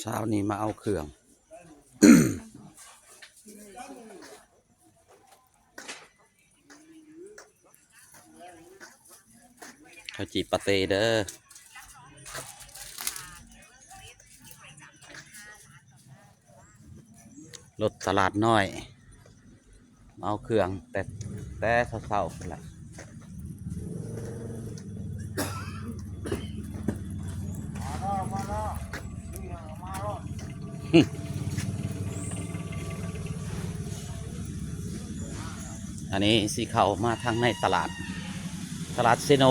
เช้านี้มาเอาเครื่อง ข้าวจีปาเต้เด้อรถตลาดน้อยมาเอาเครื่องแต่แต่เศร้าๆไปละ อันนี้สีเขามาทางในตลาด ตลาดเซโน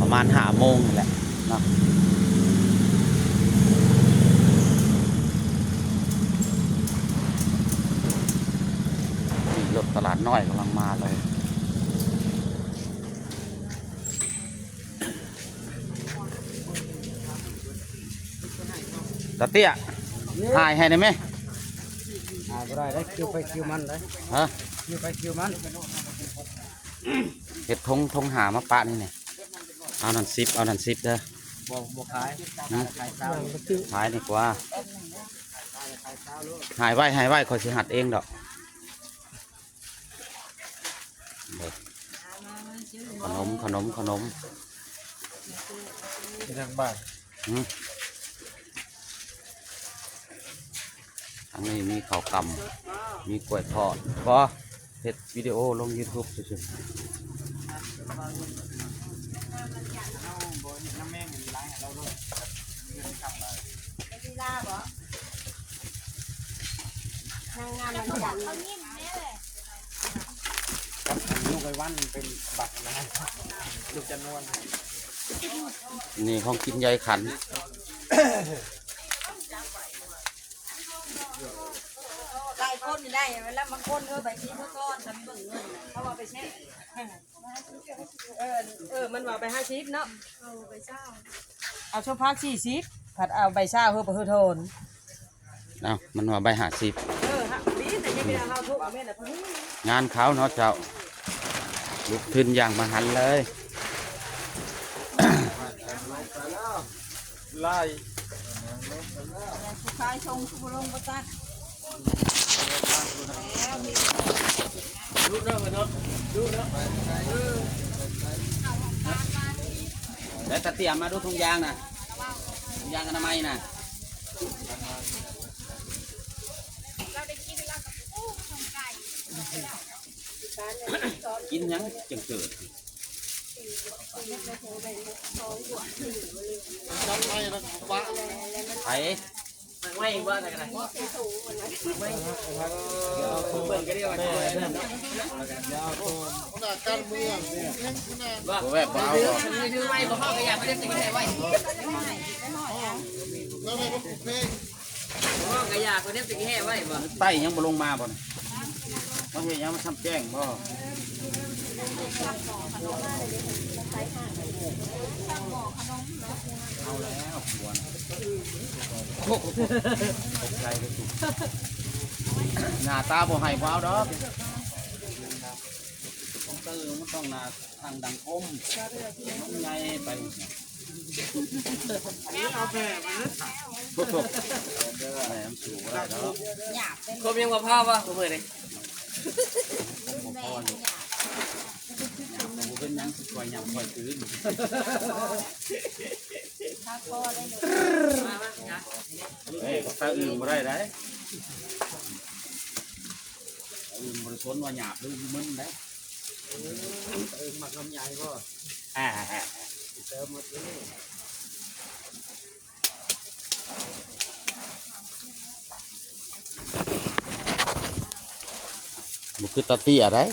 ประมาณหาโมงแหละเนาะมีรถตลาดน้อยกำลังมาเลย ตาเตี้ยถ่ายให้ได้ไหมอ่าบ่ได้ได้คิวไปคิวมันได้ฮะคิวไปคิวมันเห็ดทงทงหามาปะนี่เนี่ยเอานันซิปเอานันซิปเด้อบ่บ่ขายนะขายเช้าขายดีกว่าหายไว้หายไว้คอยสิหัดเองดอกเด้อขนมขนมขนมที่ทางบ้าน อืม ทั้งนี้มีข้าวกำมีกล้วยทอดก็เฮ็ดวิดีโอลง YouTube เฉยลีลาบ่นางงามมันจันทร์ลูกไอ้วันเป็นบัตรนะลูกจำนวนๆนี่ของกินยายขัน หลาย คนนี่ได้เวลาบางคนเออใบชีเขาก้อนทำเบิ่งเงินเขาว่าไปแช่เออเออมันว่าไปห้าชิปเนาะเอาไปเช้าเอาชั่วพักสี่ชิปผัดเอาใบเช้าเพื่อประโทนเอ้ามันว่าใบหาสิบเออฮะดีแต่ยังไม่ได้เอาทุกแม่น่ะพอดีงานเขาเนาะเจ้าลุกขึ้นอย่างมาหันเลยไล่สุดท้ายชงสุภลงประจัก เนาะเนาะลูเนาะแล้วตะเตียมมาดูทุงยางนะทุงยางอนามัยนะกินยังจังเกิดจำไม่แล้วบ้าไผ ไม่ว่าอะไรกันนะไม่เปิดกันดีกว่าขนาดการเมืองเนี่ยขนาดบ่แวบบ่เอาหรอกคือไม่บ่เข้ากันอย่างไม่ได้ติดใจไว้แล้วไม่ก็เพลงบ่กันอย่างไม่ได้ติดแห่ไว้บ่ไต้ยังบ่ลงมาบ่น่ะมาเฮ็ดหยังมาทำแจ้งบ่ เอาแล้วหัวน่ะโอ้โหตกใจเลยสุดหน้าตาบ่ให้บ่เอาดอกต้องตื่นมันต้องหน้าทางดังคมน้องใหญ่ไปเอาแม่มาแม่มันสูงบ่ได้ดอกครบยังว่าพ่อป่ะผมเปิดเลยบ่ พออยู่บ่เป็นหยังสิคอยหยังคอยตื่นมามาจ้ะเฮ้ยตาอื่นบ่ได้ได้อื่นบ่ได้สนว่าหยาบหรือมึนได้เออหมักลำไยก็อ่าเติมมาซื้อบ่คือตาเตี้ยได้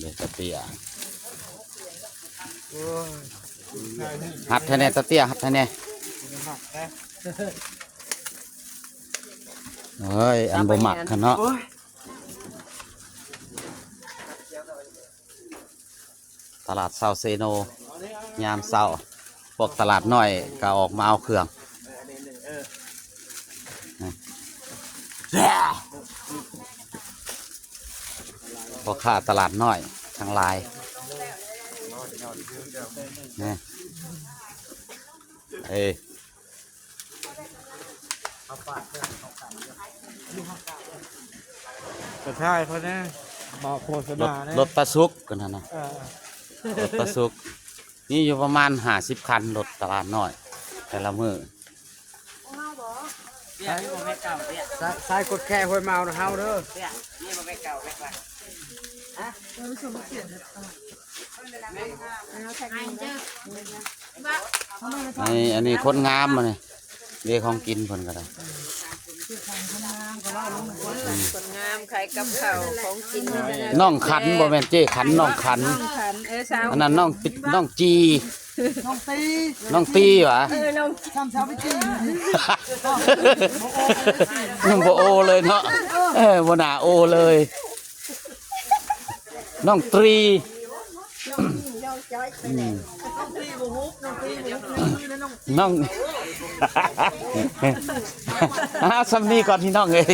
เด้ตาเตี้ยหัดแท้แน่ตาเตี้ยหัดแท้แน่หมักนะเฮ้ย อันบ่หมักคันเนาะตลาดเซาเซโน ยามเซาพวกตลาดน้อยก็ออกมาเอาเครื่อง พวกค้าตลาดน้อยทั้งหลายนี่เอ้ยกระช่ายเขาเนี่ยบอกโฆษรถณาเนี่ยรถตะซุกกันนะนะเออรถตะซุก นี่อยู่ประมาณห้าสิบคันรถตลาดน้อย แต่ละมือเตี้ยนี่บ่แม่เก่าเตี้ยสายสายกดแค่ห้วยเมานะเฮาเด้อเตี้ยนี่บ่แม่เก่าแม่กว่า ไอ้อันนี้คนงามมาเนี่ยเรียกของกินเพิ่นก็ได้คนงามขายกับเขาวของกินน้องขันบ่แม่นเจ้ขันน้องขัน ขันเออสาวอันนั้นน้องติดน้องจีน้องตีน้องตีหวะ เออน้องทำชาวพิจีบ่โอเลยเนาะเออบ่น่าโอเลย น้องตรีอืมน้องอ่าสำนีก่อนพี่น้องเลย